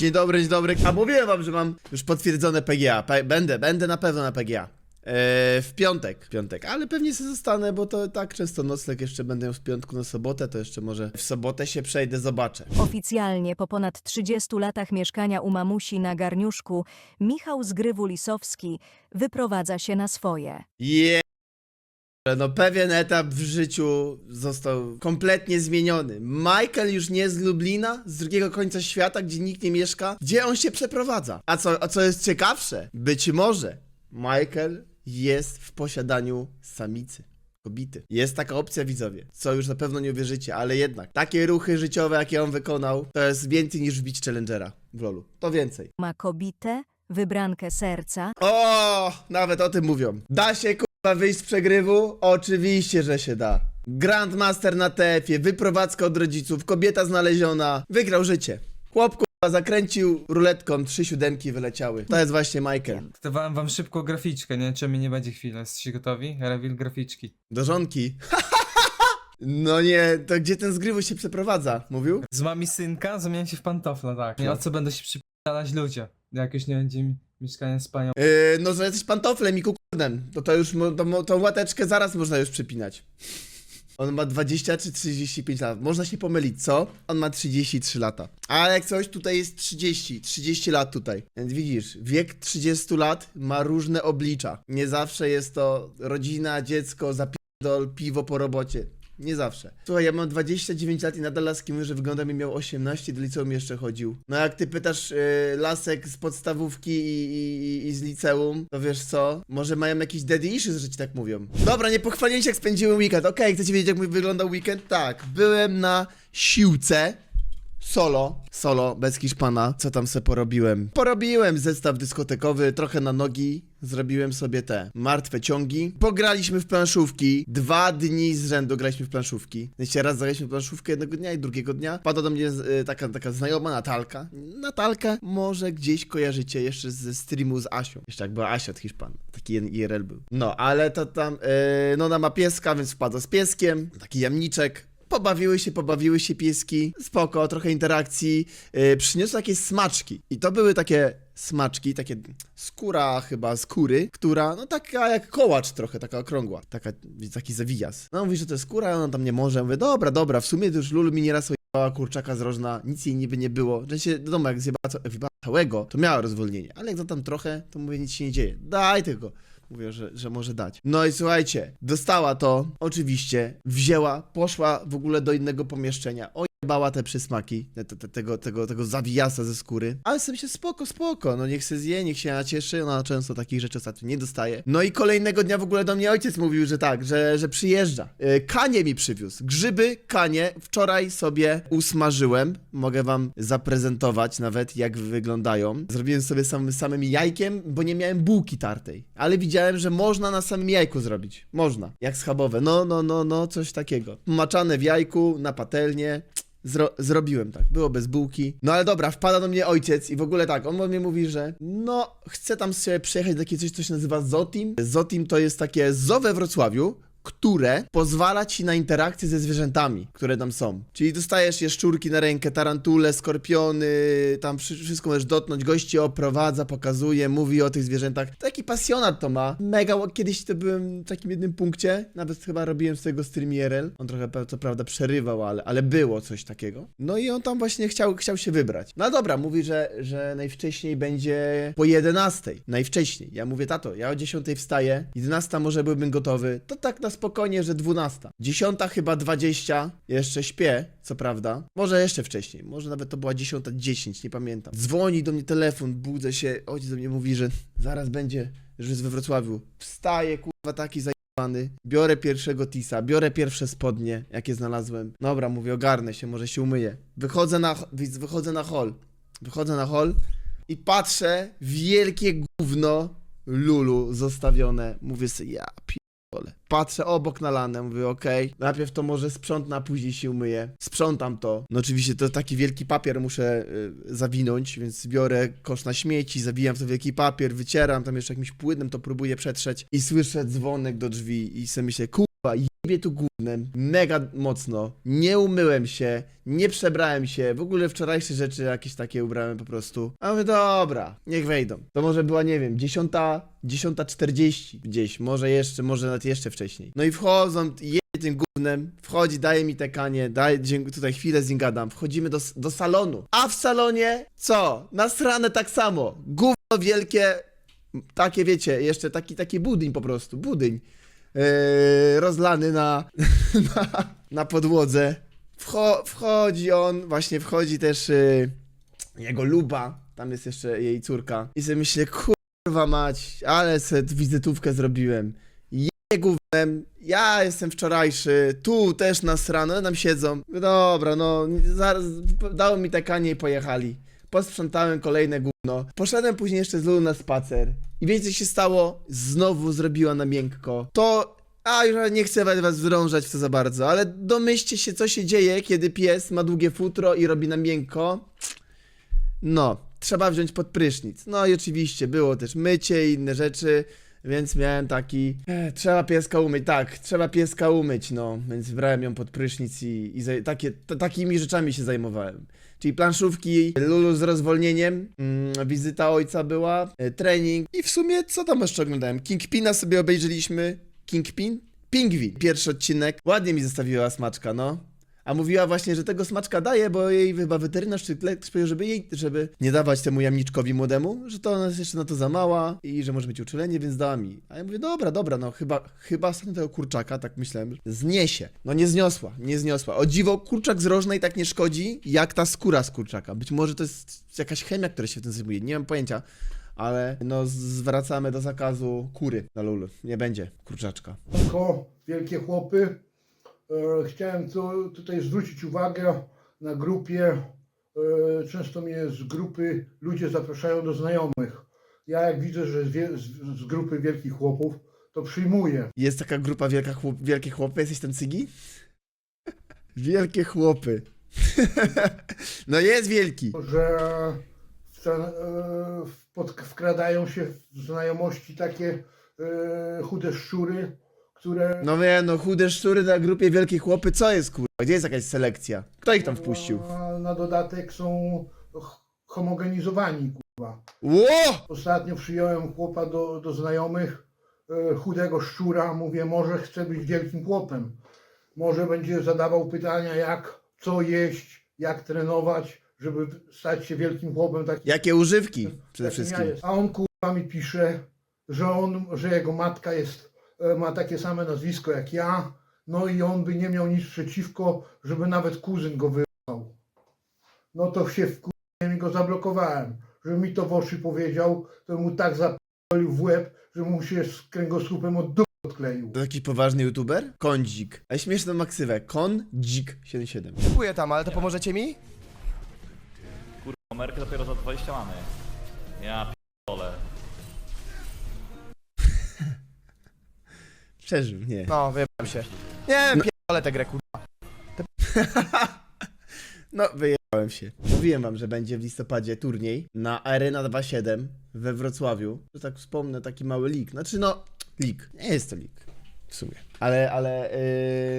Dzień dobry, dzień dobry. A mówiłem wam, że mam już potwierdzone PGA. Pe- będę, będę na pewno na PGA. Eee, w piątek, w piątek, ale pewnie sobie zostanę, bo to tak często nocleg jeszcze będę z piątku na sobotę, to jeszcze może w sobotę się przejdę, zobaczę. Oficjalnie po ponad 30 latach mieszkania u mamusi na Garniuszku, Michał z Grywu Lisowski wyprowadza się na swoje. Je... No pewien etap w życiu został kompletnie zmieniony. Michael już nie z Lublina, z drugiego końca świata, gdzie nikt nie mieszka. Gdzie on się przeprowadza? A co, a co jest ciekawsze, być może Michael jest w posiadaniu samicy. Kobity. Jest taka opcja, widzowie, co już na pewno nie uwierzycie, ale jednak takie ruchy życiowe, jakie on wykonał, to jest więcej niż wbić Challengera w lolu. To więcej. Ma kobitę, wybrankę serca, O, nawet o tym mówią. Da się kurwa wyjść z przegrywu? Oczywiście, że się da. Grandmaster na TF-ie, wyprowadzka od rodziców, kobieta znaleziona, wygrał życie. Chłop kurwa zakręcił ruletką, trzy siódemki wyleciały. To jest właśnie Michael. Dawałem wam szybko graficzkę, nie? Czy mi nie będzie chwilę? Jesteście gotowi? Reveal graficzki. Do żonki. No nie, to gdzie ten z grywu się przeprowadza? Mówił? Z mami synka zamieniam się w pantofla, tak. Nie, o co będą się przypadać ludzie? Jak już nie będzie mi mieszkania z panią. Yy, no, że jesteś pantoflem i. To to już, to, tą łateczkę zaraz można już przypinać. On ma 20 czy 35 lat. Można się pomylić, co? On ma 33 lata. Ale jak coś, tutaj jest 30. 30 lat tutaj. Więc widzisz, wiek 30 lat ma różne oblicza. Nie zawsze jest to rodzina, dziecko, zapierdol, piwo po robocie. Nie zawsze. Słuchaj, ja mam 29 lat i nadal laski mówią, że wygląda mi miał 18, do liceum jeszcze chodził. No jak ty pytasz y, lasek z podstawówki i, i, i z liceum, to wiesz co? Może mają jakiś daddy issues, że ci tak mówią. Dobra, nie pochwaliłem się jak spędziłem weekend. Okej, chcecie wiedzieć jak mój wyglądał weekend? Tak, byłem na siłce. Solo, solo, bez Hiszpana. Co tam se porobiłem? Porobiłem zestaw dyskotekowy, trochę na nogi. Zrobiłem sobie te martwe ciągi. Pograliśmy w planszówki. Dwa dni z rzędu graliśmy w planszówki. Jeszcze raz zagraliśmy w planszówkę jednego dnia i drugiego dnia. Padła do mnie y, taka, taka znajoma Natalka. Natalkę może gdzieś kojarzycie jeszcze ze streamu z Asią. Jeszcze jak była Asia od Hiszpan. Taki IRL był. No, ale to tam, y, no ona ma pieska, więc wpadła z pieskiem. Taki jamniczek. Pobawiły się, pobawiły się pieski, spoko, trochę interakcji. Yy, przyniosły takie smaczki. I to były takie smaczki, takie skóra chyba, skóry, która, no taka jak kołacz trochę, taka okrągła, taka, taki zawijas. No mówi, że to jest skóra, ona tam nie może. Mówię, dobra, dobra, w sumie to już Lulu mi nieraz ojebała kurczaka z rożna, nic jej niby nie było. Że się, do domu jak zjebała całego, to miała rozwolnienie. Ale jak to tam trochę, to mówię, nic się nie dzieje. Daj tego. Mówię, że, że może dać. No i słuchajcie, dostała to, oczywiście, wzięła, poszła w ogóle do innego pomieszczenia, ojebała te przysmaki, te, te, tego, tego, tego zawijasa ze skóry, ale sobie się spoko, spoko, no niech se zje, niech się nacieszy, ona często takich rzeczy ostatnio nie dostaje. No i kolejnego dnia w ogóle do mnie ojciec mówił, że tak, że, że przyjeżdża. Yy, Kanie mi przywiózł, grzyby, kanie, wczoraj sobie usmażyłem, mogę wam zaprezentować nawet jak wyglądają. Zrobiłem sobie samym, samym jajkiem, bo nie miałem bułki tartej, ale widziałem, że można na samym jajku zrobić. Można. Jak schabowe. No, no, no, no, coś takiego. Maczane w jajku, na patelnię. Zro zrobiłem tak, było bez bułki. No ale dobra, wpada do mnie ojciec i w ogóle tak, on mnie mówi, że no, chce tam sobie przyjechać do takie coś, co się nazywa Zotim. Zotim to jest takie zoo we Wrocławiu, które pozwala ci na interakcje ze zwierzętami, które tam są. Czyli dostajesz jaszczurki na rękę, tarantule, skorpiony, tam wszy- wszystko możesz dotknąć, gość ci oprowadza, pokazuje, mówi o tych zwierzętach. Taki pasjonat to ma. Mega, kiedyś to byłem w takim jednym punkcie, nawet chyba robiłem z tego stream IRL. On trochę, co prawda, przerywał, ale, ale było coś takiego. No i on tam właśnie chciał, chciał się wybrać. No dobra, mówi, że, że najwcześniej będzie po 11. Najwcześniej. Ja mówię, tato, ja o 10 wstaję, 11 może byłbym gotowy. To tak na spokojnie, że 12. 10 chyba 20. Jeszcze śpię, co prawda. Może jeszcze wcześniej. Może nawet to była 10.10, nie pamiętam. Dzwoni do mnie telefon, budzę się. Ojciec do mnie mówi, że zaraz będzie, że jest we Wrocławiu. Wstaję, kurwa, taki zajebany. Biorę pierwszego tisa, biorę pierwsze spodnie, jakie znalazłem. Dobra, mówię, ogarnę się, może się umyję. Wychodzę na, wychodzę na hol. Wychodzę na hol i patrzę, wielkie gówno Lulu zostawione. Mówię sobie, ja pierdolę. Patrzę obok na lanę, mówię, okej, najpierw to może sprzątnę, a później się umyję. Sprzątam to. No oczywiście to taki wielki papier muszę y, zawinąć, więc biorę kosz na śmieci, zawijam to wielki papier, wycieram tam jeszcze jakimś płynem, to próbuję przetrzeć i słyszę dzwonek do drzwi i sobie myślę, kur... kurwa, jebie tu gównem, mega mocno, nie umyłem się, nie przebrałem się, w ogóle wczorajsze rzeczy jakieś takie ubrałem po prostu. A mówię, dobra, niech wejdą. To może była, nie wiem, dziesiąta, dziesiąta czterdzieści gdzieś, może jeszcze, może nawet jeszcze wcześniej. No i wchodzą, jebie tym gównem, wchodzi, daje mi te kanie, daje, tutaj chwilę z nim gadam, wchodzimy do, do salonu. A w salonie, co? Nasrane tak samo, gówno wielkie, takie wiecie, jeszcze taki, taki budyń po prostu, budyń. Yy, rozlany na, na, na podłodze. Wcho, wchodzi on, właśnie wchodzi też yy, jego luba, tam jest jeszcze jej córka. I sobie myślę, kurwa mać, ale sobie wizytówkę zrobiłem. Je gównem, ja jestem wczorajszy, tu też nas rano, tam siedzą. Dobra, no, zaraz, dało mi te kanie i pojechali. Posprzątałem kolejne gówno. Poszedłem później jeszcze z Lulu na spacer. I wiecie co się stało? Znowu zrobiła na miękko. To... A, już nie chcę was wrążać w to za bardzo, ale domyślcie się, co się dzieje, kiedy pies ma długie futro i robi na miękko. No, trzeba wziąć pod prysznic. No i oczywiście było też mycie i inne rzeczy, więc miałem taki. E, trzeba pieska umyć, tak, trzeba pieska umyć, no. Więc brałem ją pod prysznic i, i zaj- takie, t- takimi rzeczami się zajmowałem. Czyli planszówki, Lulu z rozwolnieniem, mm, wizyta ojca była, e, trening i w sumie co tam jeszcze oglądałem? Kingpina sobie obejrzeliśmy. Kingpin? Pingwin. Pierwszy odcinek. Ładnie mi zostawiła smaczka, no. A mówiła właśnie, że tego smaczka daje, bo jej chyba weterynarz czy lekarz powiedział, żeby jej, żeby nie dawać temu jamniczkowi młodemu, że to ona jest jeszcze na to za mała i że może mieć uczulenie, więc dała mi. A ja mówię, dobra, dobra, no chyba, chyba z tego kurczaka, tak myślałem, zniesie. No nie zniosła, nie zniosła. O dziwo, kurczak z rożnej tak nie szkodzi, jak ta skóra z kurczaka. Być może to jest jakaś chemia, która się tym zajmuje, nie mam pojęcia. Ale no zwracamy do zakazu kury na lulu. Nie będzie kurczaczka. Tylko wielkie chłopy. E, Chciałem tu, tutaj zwrócić uwagę na grupie. e, Często mnie z grupy ludzie zapraszają do znajomych. Ja jak widzę, że z, z, grupy wielkich chłopów, to przyjmuję. Jest taka grupa wielka chłop, wielkie chłopy, jesteś tam cygi? Wielkie chłopy. no jest wielki. że w ten, e, w- pod, wkradają się w znajomości takie chude szczury, które No wie, no chude szczury na grupie wielkie chłopy, co jest kurwa? Gdzie jest jakaś selekcja? Kto ich tam wpuścił? a na dodatek są ch- homogenizowani. Kurwa. Ło! Ostatnio przyjąłem chłopa do, do znajomych, e, chudego szczura. Mówię, może chce być wielkim chłopem. Może będzie zadawał pytania, jak, co jeść, jak trenować, żeby stać się wielkim chłopem. Takim, Jakie używki przede takim wszystkim. ja jest. A on kurwa mi pisze, że on, że jego matka jest, ma takie same nazwisko jak ja. No i on by nie miał nic przeciwko, żeby nawet kuzyn go wyjechał. No to się wkurzyłem i go zablokowałem. Żeby mi to w oczy powiedział, to mu tak zapił w łeb, że mu się z kręgosłupem od dupy odkleił. To taki poważny youtuber? Kondzik. A śmieszną maksywę. Kondzik77. Kupuję tam, ale to pomożecie mi? Amerykę dopiero za 20 mamy. Ja Przeżył, nie. No, wyjebałem się. Nie wiem, pierdolę tę grę, kurwa. No, wyjechałem się. Mówiłem wam, że będzie w listopadzie turniej na Arena 2.7 we Wrocławiu. To tak wspomnę, taki mały leak. Znaczy no, leak. Nie jest to leak. W sumie. Ale, ale,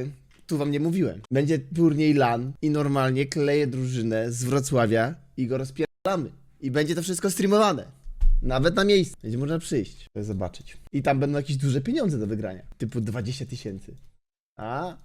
yy, tu wam nie mówiłem. Będzie turniej LAN i normalnie kleję drużynę z Wrocławia i go rozpierdalamy. I będzie to wszystko streamowane. Nawet na miejscu. Będzie można przyjść, zobaczyć. I tam będą jakieś duże pieniądze do wygrania. Typu 20 tysięcy. A,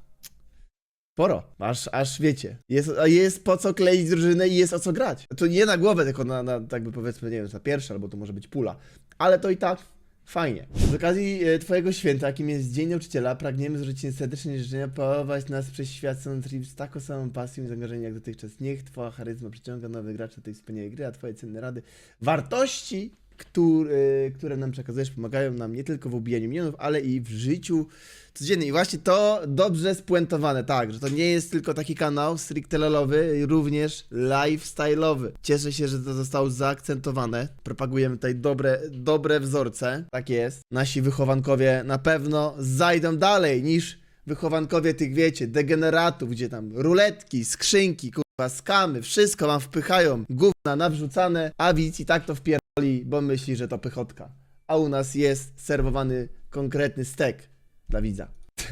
Sporo, aż, aż wiecie. Jest, jest po co kleić drużynę i jest o co grać. To nie na głowę, tylko na, na tak by powiedzmy, nie wiem, na pierwsze, albo to może być pula. Ale to i tak fajnie. Z okazji e, Twojego święta, jakim jest Dzień Nauczyciela, pragniemy złożyć Ci serdeczne życzenia, pałować nas przez świat Trip z taką samą pasją i zaangażowaniem jak dotychczas. Niech Twoja charyzma przyciąga nowych graczy do tej wspaniałej gry, a Twoje cenne rady, wartości, które, które nam przekazujesz, pomagają nam nie tylko w ubijaniu minionów, ale i w życiu codziennym. I właśnie to dobrze spuentowane, tak, że to nie jest tylko taki kanał stricte lolowy, również lifestyle'owy. Cieszę się, że to zostało zaakcentowane. Propagujemy tutaj dobre, dobre wzorce. Tak jest. Nasi wychowankowie na pewno zajdą dalej niż wychowankowie tych, wiecie, degeneratów, gdzie tam ruletki, skrzynki, kurwa, skamy, wszystko wam wpychają, gówna nawrzucane, a widz i tak to wpierdoli, bo myśli, że to pychotka. A u nas jest serwowany konkretny stek dla widza.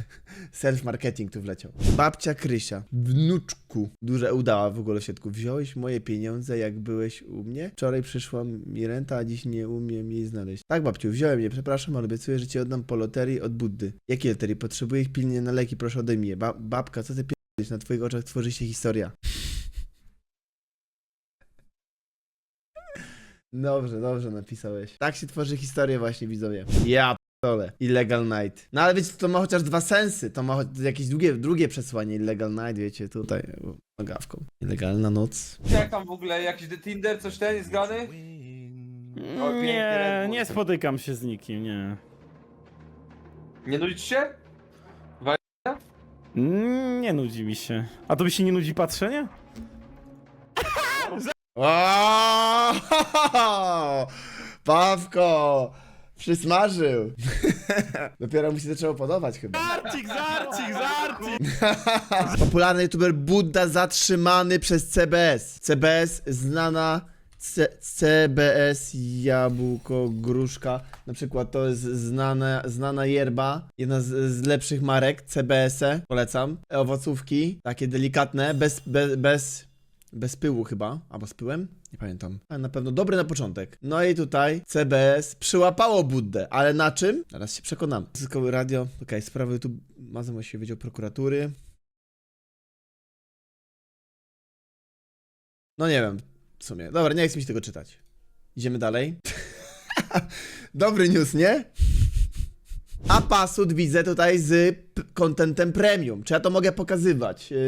Self-marketing tu wleciał. Babcia Krysia. Wnuczku. Duże udała w ogóle w. Wziąłeś moje pieniądze, jak byłeś u mnie? Wczoraj przyszła mi renta, a dziś nie umiem jej znaleźć. Tak, babciu, wziąłem je. Przepraszam, ale obiecuję, że ci oddam po loterii od Buddy. Jakiej loterii? Potrzebuję ich pilnie na leki, proszę odejmij je. Ba babka, co ty pierdolisz? Na twoich oczach tworzy się historia. Dobrze, dobrze napisałeś. Tak się tworzy historia właśnie, widzowie. Ja p***dolę. Illegal Night. No ale wiecie, to ma chociaż dwa sensy. To ma jakieś drugie, drugie przesłanie. Illegal Night, wiecie, tutaj o, nogawką. Illegalna noc. Jak tam w ogóle, jakiś Tinder, coś ten jest grany? O, piękny Nie, Bull. nie spotykam się z nikim, nie. Nie nudzić się? Mm, Nie nudzi mi się. A to by się nie nudzi patrzenie? O! Pawko! Przysmażył! Dopiero mu się zaczęło podobać chyba. Zarcik, zarcik, zarcik! Popularny youtuber Budda zatrzymany przez CBS. CBS znana C CBS Jabłko Gruszka. Na przykład to jest znana, znana yerba. Jedna z, z lepszych marek CBS-e. Polecam. Owocówki. Takie delikatne. Bez, bez, bez, bez pyłu chyba. Albo z pyłem? Nie pamiętam. Ale na pewno dobry na początek. No i tutaj CBS przyłapało Buddę. Ale na czym? Zaraz się przekonamy. Zyskowy radio. Okej, sprawy YouTube. Mazem właściwie Wydział Prokuratury. No nie wiem, w sumie. Dobra, nie chcę mi się tego czytać. Idziemy dalej. Dobry news, nie? A pasut widzę tutaj z contentem premium. Czy ja to mogę pokazywać? Yy,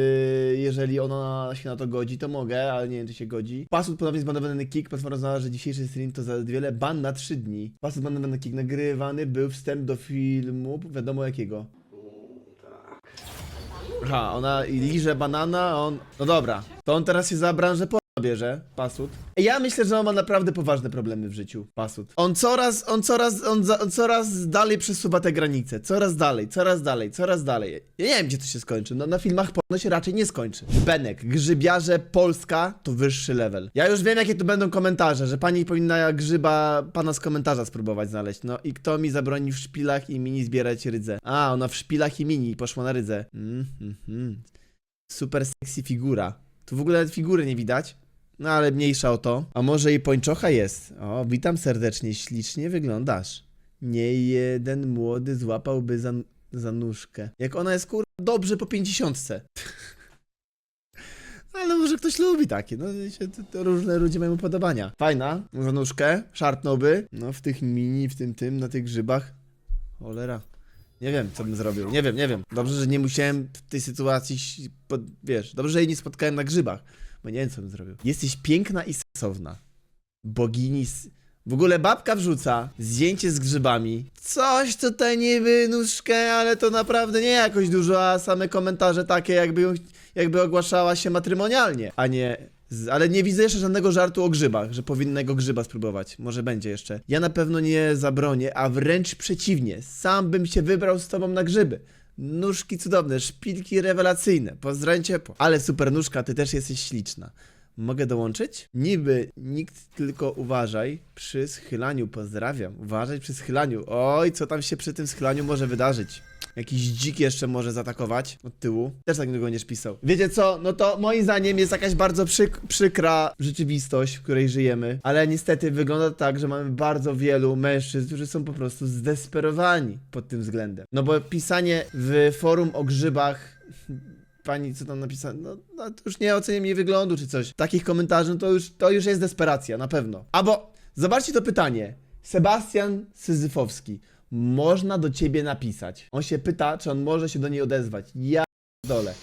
jeżeli ona się na to godzi, to mogę, ale nie wiem, czy się godzi. Pasut ponownie zbanowany kick. Platforma uznała, że dzisiejszy stream to za wiele ban na 3 dni. Pasut zbanowany kick nagrywany był wstęp do filmu, wiadomo jakiego. Aha, ona liże banana, a on... No dobra, to on teraz się za branżę po bierze, Pasut. Ja myślę, że on ma naprawdę poważne problemy w życiu, Pasut. On coraz, on coraz, on, za, on coraz dalej przesuwa te granice. Coraz dalej, coraz dalej, coraz dalej. Ja nie wiem, gdzie to się skończy. No na filmach porno się raczej nie skończy. Benek, grzybiarze Polska to wyższy level. Ja już wiem, jakie tu będą komentarze, że pani powinna grzyba pana z komentarza spróbować znaleźć. No i kto mi zabroni w szpilach i mini zbierać rydzę? A, ona w szpilach i mini poszła na rydzę. Mm, mm, mm. Super sexy figura. Tu w ogóle nawet figury nie widać. No ale mniejsza o to. A może i pończocha jest? O, witam serdecznie, ślicznie wyglądasz. Nie jeden młody złapałby za, za nóżkę. Jak ona jest kur... dobrze po pięćdziesiątce. Ale może ktoś lubi takie, no się- to, to różne ludzie mają podobania. Fajna, za nóżkę, szarpnąłby. No w tych mini, w tym tym, na tych grzybach. Cholera. Nie wiem, co bym zrobił. Nie wiem, nie wiem. Dobrze, że nie musiałem w tej sytuacji, pod, wiesz, dobrze, że jej nie spotkałem na grzybach. Bo nie wiem, co bym zrobił. Jesteś piękna i sensowna. Bogini. s- W ogóle babka wrzuca zdjęcie z grzybami. Coś tutaj niby nóżkę, ale to naprawdę nie jakoś dużo, a same komentarze takie, jakby, jakby ogłaszała się matrymonialnie, a nie. Z, ale nie widzę jeszcze żadnego żartu o grzybach, że powinnego grzyba spróbować. Może będzie jeszcze. Ja na pewno nie zabronię, a wręcz przeciwnie. Sam bym się wybrał z tobą na grzyby. Nóżki cudowne, szpilki rewelacyjne. Pozdrawiam ciepło. Ale super nóżka, ty też jesteś śliczna. Mogę dołączyć? Niby nikt, tylko uważaj przy schylaniu. Pozdrawiam. Uważaj przy schylaniu. Oj, co tam się przy tym schylaniu może wydarzyć? Jakiś dzik jeszcze może zaatakować od tyłu. Też tak nie pisał. Wiecie co? No to moim zdaniem jest jakaś bardzo przyk przykra rzeczywistość, w której żyjemy. Ale niestety wygląda tak, że mamy bardzo wielu mężczyzn, którzy są po prostu zdesperowani pod tym względem. No bo pisanie w forum o grzybach pani co tam napisała, no, no już nie oceniam jej wyglądu czy coś. Takich komentarzy, no to już, to już jest desperacja, na pewno. Albo, zobaczcie to pytanie. Sebastian Syzyfowski. Można do ciebie napisać. On się pyta, czy on może się do niej odezwać. Ja dole.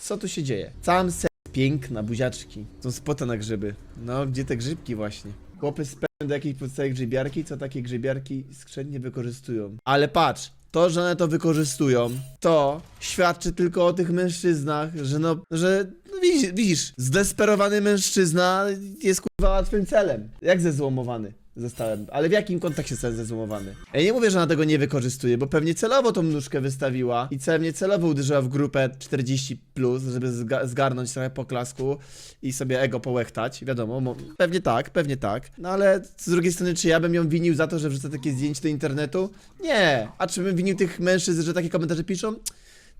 Co tu się dzieje? Całym se... Piękna, buziaczki. Są spota na grzyby. No, gdzie te grzybki właśnie? Chłopy z do jakiejś podstawy grzybiarki, co takie grzybiarki skrzętnie wykorzystują. Ale patrz, to, że one to wykorzystują, to świadczy tylko o tych mężczyznach, że no, że no widzisz, widzisz, zdesperowany mężczyzna jest kurwa łatwym celem. Jak zezłomowany. Zostałem. Ale w jakim kontekście zostałem zezumowany? Ja nie mówię, że ona tego nie wykorzystuje, bo pewnie celowo tą nóżkę wystawiła i pewnie celowo uderzyła w grupę 40+, plus, żeby zga zgarnąć trochę poklasku i sobie ego połechtać. Wiadomo, mo- pewnie tak, pewnie tak. No ale z drugiej strony, czy ja bym ją winił za to, że wrzuca takie zdjęcie do internetu? Nie. A czy bym winił tych mężczyzn, że takie komentarze piszą?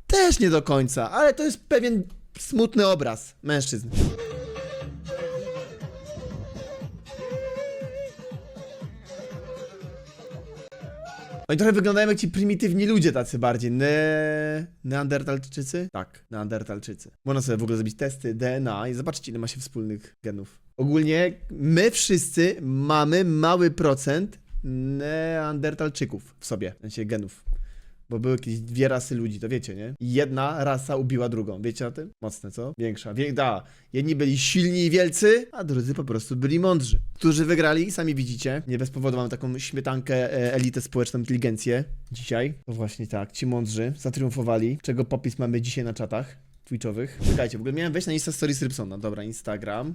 Też nie do końca, ale to jest pewien smutny obraz mężczyzn. Oni trochę wyglądają jak ci prymitywni ludzie tacy bardziej. Ne... Neandertalczycy? Tak, Neandertalczycy. Można sobie w ogóle zrobić testy DNA i zobaczyć ile ma się wspólnych genów. Ogólnie my wszyscy mamy mały procent Neandertalczyków w sobie, w sensie genów. Bo były jakieś dwie rasy ludzi, to wiecie, nie? I jedna rasa ubiła drugą. Wiecie o tym? Mocne, co? Większa. Wie da. Jedni byli silni i wielcy, a drudzy po prostu byli mądrzy. Którzy wygrali, sami widzicie. Nie bez powodu mamy taką śmietankę, e, elitę społeczną, inteligencję dzisiaj. To właśnie tak, ci mądrzy zatriumfowali. Czego popis mamy dzisiaj na czatach twitchowych. Czekajcie, w ogóle miałem wejść na Insta Stories Rybsona. Dobra, Instagram.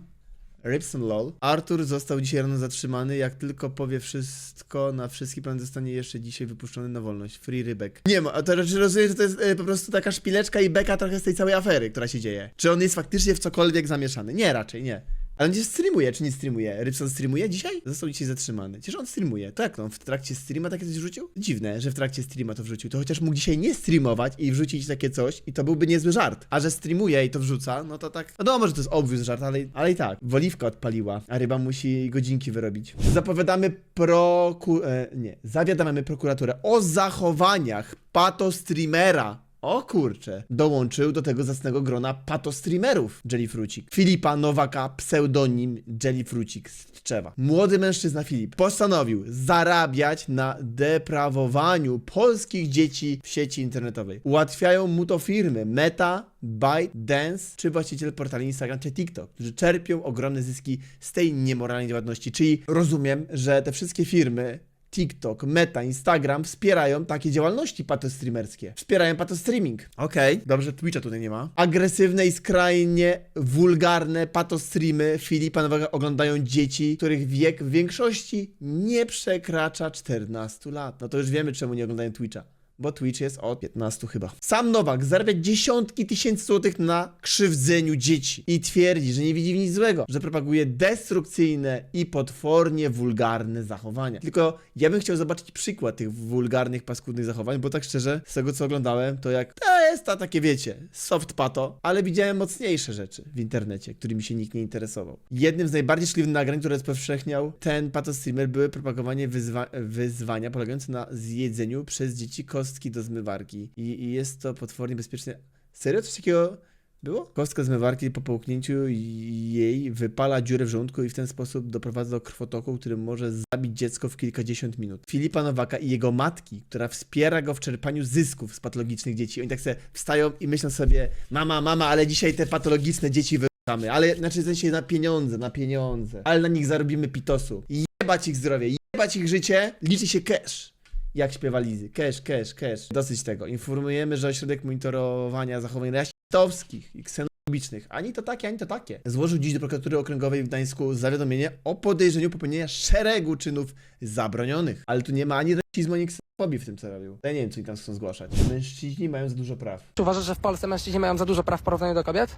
Rybson lol. Artur został dzisiaj rano zatrzymany. Jak tylko powie wszystko na wszystki plan zostanie jeszcze dzisiaj wypuszczony na wolność. Free rybek. Nie ma, a to raczej rozumiem, że to jest e, po prostu taka szpileczka i beka trochę z tej całej afery, która się dzieje. Czy on jest faktycznie w cokolwiek zamieszany? Nie, raczej nie. Ale on gdzieś streamuje, czy nie streamuje? Rybson streamuje dzisiaj? Został dzisiaj zatrzymany. Przecież on streamuje. To jak on w trakcie streama takie coś wrzucił? Dziwne, że w trakcie streama to wrzucił. To chociaż mógł dzisiaj nie streamować i wrzucić takie coś i to byłby niezły żart. A że streamuje i to wrzuca, no to tak... Wiadomo, że to jest obvious żart, ale, ale i tak. Woliwka odpaliła, a ryba musi godzinki wyrobić. Zapowiadamy proku... E, nie. Zawiadamiamy prokuraturę o zachowaniach patostreamera o kurcze. Dołączył do tego zacnego grona patostreamerów Jellyfrucik. Filipa Nowaka, pseudonim Jellyfrucik z Tczewa. Młody mężczyzna Filip postanowił zarabiać na deprawowaniu polskich dzieci w sieci internetowej. Ułatwiają mu to firmy Meta, ByteDance czy właściciel portali Instagram czy TikTok, którzy czerpią ogromne zyski z tej niemoralnej działalności. Czyli rozumiem, że te wszystkie firmy TikTok, Meta, Instagram wspierają takie działalności patostreamerskie. Wspierają patostreaming. Okej, dobrze, Twitcha tutaj nie ma. Agresywne i skrajnie wulgarne patostreamy Filipa Nowego oglądają dzieci, których wiek w większości nie przekracza 14 lat. No to już wiemy, czemu nie oglądają Twitcha. Bo Twitch jest od 15 chyba. Sam Nowak zarabia dziesiątki tysięcy złotych na krzywdzeniu dzieci i twierdzi, że nie widzi w nic złego, że propaguje destrukcyjne i potwornie wulgarne zachowania. Tylko ja bym chciał zobaczyć przykład tych wulgarnych, paskudnych zachowań, bo tak szczerze, z tego co oglądałem, to jak to jest to takie wiecie, soft pato, ale widziałem mocniejsze rzeczy w internecie, którymi się nikt nie interesował. Jednym z najbardziej szkodliwych nagrań, które spowszechniał ten pato streamer, były propagowanie wyzwa wyzwania polegające na zjedzeniu przez dzieci kostki do zmywarki. I, I jest to potwornie bezpieczne. Serio coś takiego było? Kostka zmywarki po połknięciu jej wypala dziurę w żołądku i w ten sposób doprowadza do krwotoku, który może zabić dziecko w kilkadziesiąt minut. Filipa Nowaka i jego matki, która wspiera go w czerpaniu zysków z patologicznych dzieci. Oni tak sobie wstają i myślą sobie, mama, mama, ale dzisiaj te patologiczne dzieci wyruchamy. Ale znaczy w sensie na pieniądze, na pieniądze. Ale na nich zarobimy pitosu. Jebać ich zdrowie, jebać ich życie, liczy się cash. Jak śpiewa Lizy. Cash, cash, cash. Dosyć tego. Informujemy, że ośrodek monitorowania zachowań rasistowskich i ksenofobicznych, ani to takie, ani to takie, złożył dziś do prokuratury okręgowej w Gdańsku zawiadomienie o podejrzeniu popełnienia szeregu czynów zabronionych. Ale tu nie ma ani rasizmu, ani ksenofobii w tym, co robił. Ja nie wiem, co oni tam chcą zgłaszać. Mężczyźni mają za dużo praw. Czy uważasz, że w Polsce mężczyźni mają za dużo praw w porównaniu do kobiet?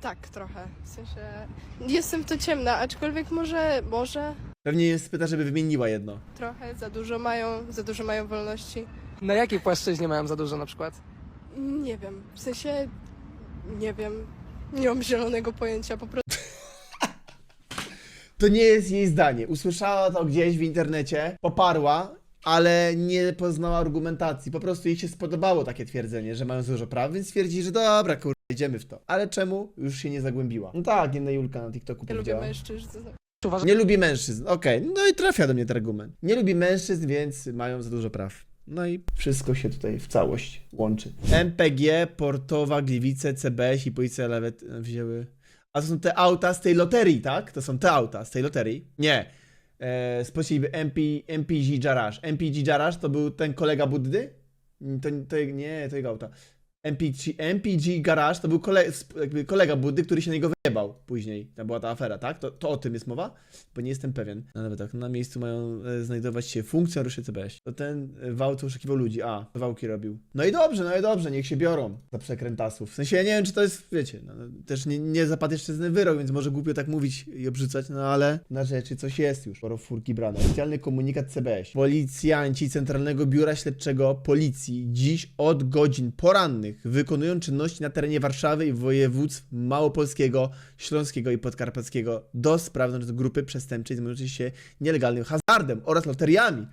Tak, trochę. W sensie jestem to ciemna, aczkolwiek może, może Pewnie jest pyta, żeby wymieniła jedno. trochę za dużo mają, za dużo mają wolności. Na jakiej płaszczyźnie mają za dużo na przykład? Nie wiem, w sensie nie wiem. Nie mam zielonego pojęcia, po prostu To nie jest jej zdanie. Usłyszała to gdzieś w internecie, poparła, ale nie poznała argumentacji. Po prostu jej się spodobało takie twierdzenie, że mają za dużo praw, więc twierdzi, że dobra, kurwa, idziemy w to. Ale czemu? Już się nie zagłębiła. No tak, jedna Julka na TikToku ja lubię powiedziała. mężczyzn. Nie lubi mężczyzn. Okej, no i trafia do mnie ten argument. Nie lubi mężczyzn, więc mają za dużo praw. No i wszystko się tutaj w całość łączy. MPG, Portowa, Gliwice, CBS i Policja nawet wzięły... A to są te auta z tej loterii, tak? To są te auta z tej loterii? Nie. E, Spośród MP, MPG Garage. MPG Garage to był ten kolega Buddy? To, to nie, to jego auta. MPG, MPG Garage to był kole, sp- jakby kolega Buddy, który się na niego wyjebał później. To była ta afera, tak? To, to o tym jest mowa? Bo nie jestem pewien. No nawet tak, na miejscu mają e, znajdować się funkcjonariusze CBS. To ten e, wał to oszukiwał ludzi. A, wałki robił. No i dobrze, no i dobrze, niech się biorą za przekrętasów. W sensie ja nie wiem, czy to jest, wiecie, no, też nie, nie zapadł jeszcze wyrok, więc może głupio tak mówić i obrzucać, no ale na rzeczy coś jest już. Sporo furki brane. Oficjalny komunikat CBS. Policjanci Centralnego Biura Śledczego Policji dziś od godzin porannych wykonują czynności na terenie Warszawy i województw małopolskiego, śląskiego i podkarpackiego do spraw grupy przestępczej zajmującej się nielegalnym hazardem oraz loteriami.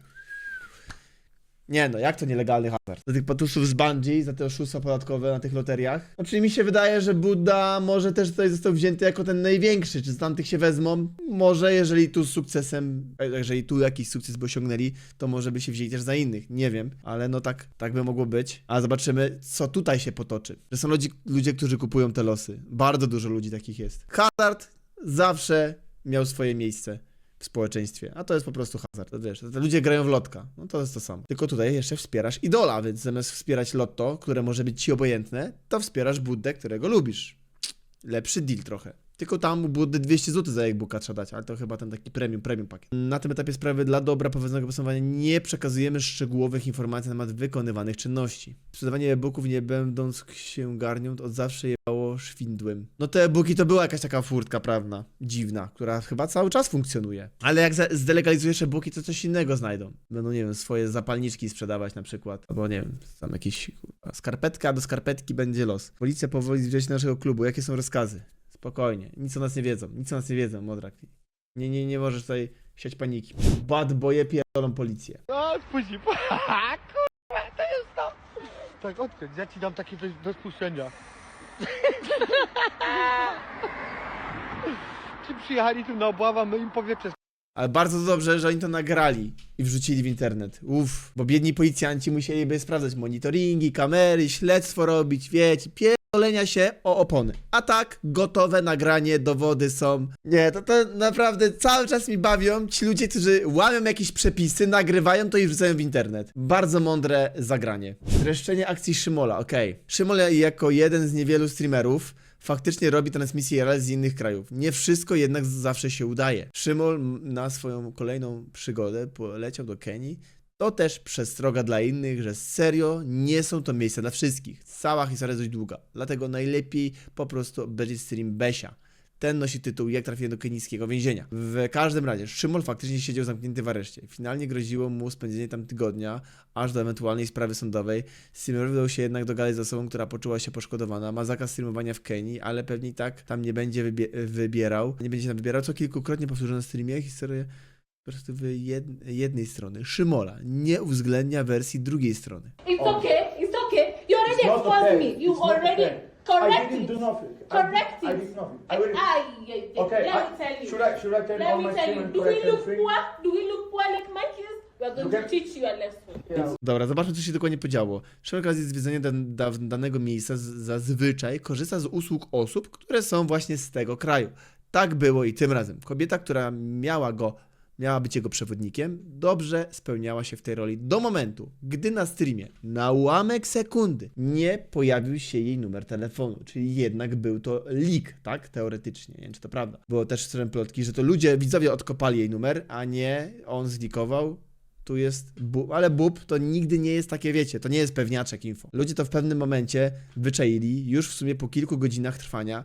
Nie no, jak to nielegalny hazard? Za tych patusów z Bungie, za te oszustwa podatkowe na tych loteriach? No, czyli mi się wydaje, że Buddha może też tutaj został wzięty jako ten największy. Czy z tamtych się wezmą? Może, jeżeli tu z sukcesem, jeżeli tu jakiś sukces by osiągnęli, to może by się wzięli też za innych. Nie wiem, ale no tak, tak by mogło być. A zobaczymy, co tutaj się potoczy. Że są ludzi, ludzie, którzy kupują te losy. Bardzo dużo ludzi takich jest. Hazard zawsze miał swoje miejsce w społeczeństwie, a to jest po prostu hazard. Wiesz, ludzie grają w lotka, no to jest to samo. Tylko tutaj jeszcze wspierasz idola, więc zamiast wspierać lotto, które może być ci obojętne, to wspierasz Buddę, którego lubisz. Lepszy deal trochę. Tylko tam Buddy 200 zł za e-booka trzeba dać, ale to chyba ten taki premium, premium pakiet. Na tym etapie sprawy dla dobra powiedzonego postępowania nie przekazujemy szczegółowych informacji na temat wykonywanych czynności. Sprzedawanie e-booków nie będąc księgarnią od zawsze jebało szwindłem. No te e-booki to była jakaś taka furtka prawna, dziwna, która chyba cały czas funkcjonuje. Ale jak zdelegalizujesz e-booki, to coś innego znajdą. Będą, nie wiem, swoje zapalniczki sprzedawać na przykład. Albo nie wiem, tam jakieś skarpetka, do skarpetki będzie los. Policja powoli zbliża naszego klubu. Jakie są rozkazy? Spokojnie. Nic o nas nie wiedzą. Nic o nas nie wiedzą, Modrak. Nie, nie, nie możesz tutaj siać paniki. Bad boje pierdolą policję. Tak, odkryć, ja ci dam takie do, do spuszczenia. Ci przyjechali tu na obławę, my im powietrze Ale bardzo dobrze, że oni to nagrali i wrzucili w internet. Uff, bo biedni policjanci musieliby sprawdzać monitoringi, kamery, śledztwo robić, wiecie, pierdolenia się o opony. A tak, gotowe nagranie, dowody są. Nie, to, to naprawdę cały czas mi bawią ci ludzie, którzy łamią jakieś przepisy, nagrywają to i wrzucają w internet. Bardzo mądre zagranie. Streszczenie akcji Szymola, okej. Szymol jako jeden z niewielu streamerów faktycznie robi transmisje z innych krajów. Nie wszystko jednak zawsze się udaje. Szymol na swoją kolejną przygodę poleciał do Kenii. To też przestroga dla innych, że serio nie są to miejsca dla wszystkich. Cała historia jest dość długa, dlatego najlepiej po prostu obejrzeć stream Besia. Ten nosi tytuł Jak trafiłem do kenijskiego więzienia. W każdym razie, Szymon faktycznie siedział zamknięty w areszcie. Finalnie groziło mu spędzenie tam tygodnia, aż do ewentualnej sprawy sądowej. Streamer udał się jednak dogadać z osobą, która poczuła się poszkodowana. Ma zakaz streamowania w Kenii, ale pewnie tak tam nie będzie wybie- wybierał. Nie będzie tam wybierał, co kilkukrotnie powtórzę na streamie. Historię perspektywy jed- jednej strony. Szymola nie uwzględnia wersji drugiej strony. It's okay. It's okay. You already exposed me. You already correct it. nothing. Correct it. did nothing. I, I, Okay, let I- me tell you. Should I, should I tell Let all me my tell team you. Do we correct look everything? poor? Do we look poor like? We are going You to teach you a lesson. Dobra, zobaczmy, co się dokładnie podziało. Przy okazji zwiedzania dan- da- danego miejsca z- zazwyczaj korzysta z usług osób, które są właśnie z tego kraju. Tak było i tym razem. Kobieta, która miała go, miała być jego przewodnikiem, dobrze spełniała się w tej roli do momentu, gdy na streamie na ułamek sekundy nie pojawił się jej numer telefonu, czyli jednak był to leak, tak? Teoretycznie, nie wiem, czy to prawda. Było też strony plotki, że to ludzie, widzowie odkopali jej numer, a nie on zlikował, tu jest bub, ale bub to nigdy nie jest takie, wiecie, to nie jest pewniaczek info. Ludzie to w pewnym momencie wyczaili, już w sumie po kilku godzinach trwania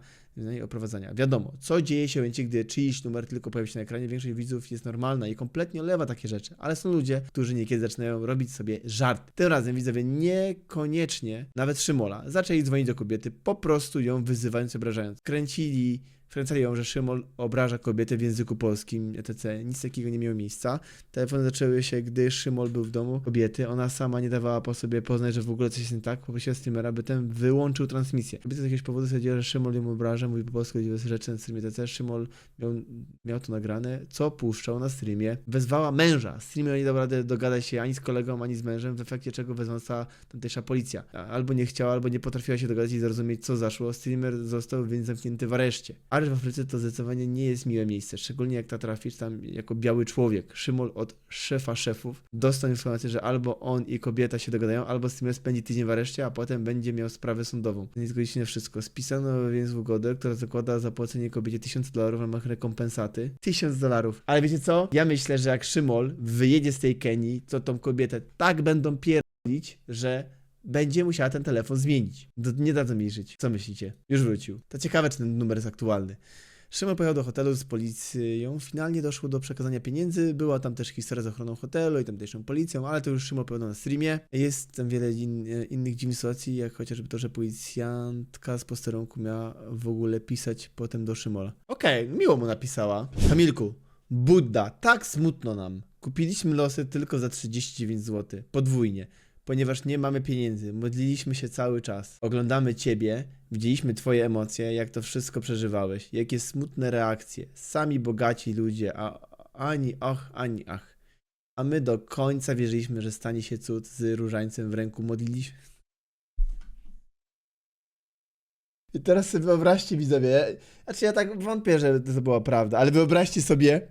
oprowadzania. Wiadomo, co dzieje się w momencie, gdy czyjś numer tylko pojawi się na ekranie, większość widzów jest normalna i kompletnie olewa takie rzeczy, ale są ludzie, którzy niekiedy zaczynają robić sobie żart. Tym razem widzowie niekoniecznie, nawet Szymola, zaczęli dzwonić do kobiety, po prostu ją wyzywając, obrażając. Kręcili Wkręcali ją, że Szymol obraża kobietę w języku polskim, etc. Nic takiego nie miało miejsca. Telefony zaczęły się, gdy Szymol był w domu kobiety. Ona sama nie dawała po sobie poznać, że w ogóle coś jest nie tak. Poprosiła streamera, by ten wyłączył transmisję. Kobieta z jakiegoś powodu stwierdziła, że Szymol ją obraża, mówi po polsku dziwne rzeczy na streamie, etc. Szymol miał, miał to nagrane, co puszczał na streamie. Wezwała męża. Streamer nie dał rady dogadać się ani z kolegą, ani z mężem, w efekcie czego wezwana została tamtejsza policja. Albo nie chciała, albo nie potrafiła się dogadać i zrozumieć, co zaszło. Streamer został więc zamknięty w areszcie. Areszt w Afryce to zdecydowanie nie jest miłe miejsce, szczególnie jak ta trafisz tam jako biały człowiek. Szymol od szefa szefów dostał informację, że albo on i kobieta się dogadają, albo Steamer spędzi tydzień w areszcie, a potem będzie miał sprawę sądową. Nie zgodzi się na wszystko. Spisano więc ugodę, która zakłada zapłacenie kobiecie 1000 dolarów w ramach rekompensaty. 1000 dolarów. Ale wiecie co? Ja myślę, że jak Szymol wyjedzie z tej Kenii, to tą kobietę tak będą pierdolić, że będzie musiała ten telefon zmienić. Do, nie dadzą jej żyć. Co myślicie? Już wrócił. To ciekawe, czy ten numer jest aktualny. Szymon pojechał do hotelu z policją. Finalnie doszło do przekazania pieniędzy. Była tam też historia z ochroną hotelu i tamtejszą policją, ale to już Szymon opowiadał na streamie. Jest tam wiele in, innych dziwnych sytuacji, jak chociażby to, że policjantka z posterunku miała w ogóle pisać potem do Szymola. Okej, miło mu napisała. Kamilku, Budda, tak smutno nam. Kupiliśmy losy tylko za 39 zł. Podwójnie ponieważ nie mamy pieniędzy. Modliliśmy się cały czas. Oglądamy ciebie, widzieliśmy twoje emocje, jak to wszystko przeżywałeś, jakie smutne reakcje. Sami bogaci ludzie, a ani och, ani ach. A my do końca wierzyliśmy, że stanie się cud z różańcem w ręku. Modliliśmy. I teraz sobie wyobraźcie widzowie, znaczy ja tak wątpię, że to była prawda, ale wyobraźcie sobie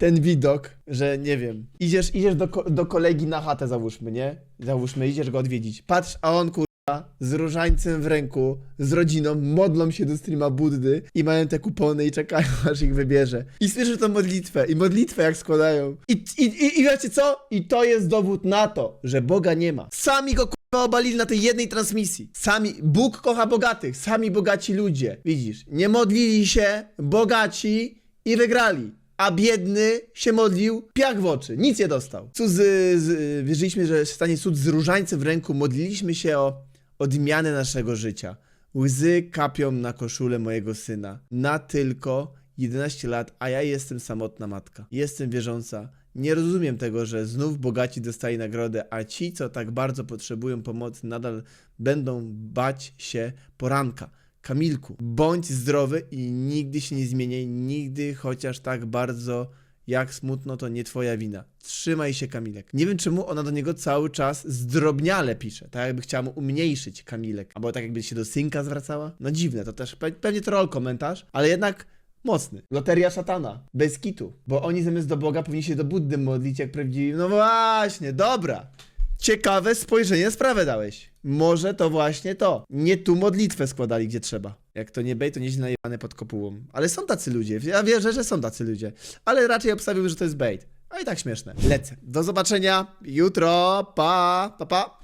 ten widok, że nie wiem, idziesz, idziesz do, do kolegi na chatę załóżmy, nie? Załóżmy, idziesz go odwiedzić. Patrz, a on kurwa z różańcem w ręku, z rodziną, modlą się do streama Buddy i mają te kupony i czekają aż ich wybierze. I słyszę tą modlitwę i modlitwę jak składają. I, i, i, i wiecie co? I to jest dowód na to, że Boga nie ma. Sami go obalili na tej jednej transmisji. Sami, Bóg kocha bogatych, sami bogaci ludzie. Widzisz, nie modlili się bogaci i wygrali. A biedny się modlił, piach w oczy, nic nie dostał. Cud z, z, wierzyliśmy, że stanie cud z różańcem w ręku, modliliśmy się o odmianę naszego życia. Łzy kapią na koszulę mojego syna. Na tylko 11 lat, a ja jestem samotna matka. Jestem wierząca. Nie rozumiem tego, że znów bogaci dostają nagrodę, a ci, co tak bardzo potrzebują pomocy, nadal będą bać się poranka. Kamilku, bądź zdrowy i nigdy się nie zmieniaj, nigdy chociaż tak bardzo jak smutno to nie twoja wina. Trzymaj się Kamilek. Nie wiem czemu ona do niego cały czas zdrobniale pisze, tak jakby chciała mu umniejszyć Kamilek, albo tak jakby się do synka zwracała. No dziwne, to też pe pewnie troll komentarz, ale jednak mocny. Loteria szatana, bez kitu, bo oni zamiast do Boga powinni się do Buddy modlić jak prawdziwi. No właśnie, dobra. Ciekawe spojrzenie sprawę dałeś. Może to właśnie to. Nie tu modlitwę składali gdzie trzeba. Jak to nie bej, to nieźle najebane pod kopułą. Ale są tacy ludzie. Ja wierzę, że są tacy ludzie. Ale raczej obstawiłbym, że to jest bait. A i tak śmieszne. Lecę. Do zobaczenia jutro. Pa, pa, pa.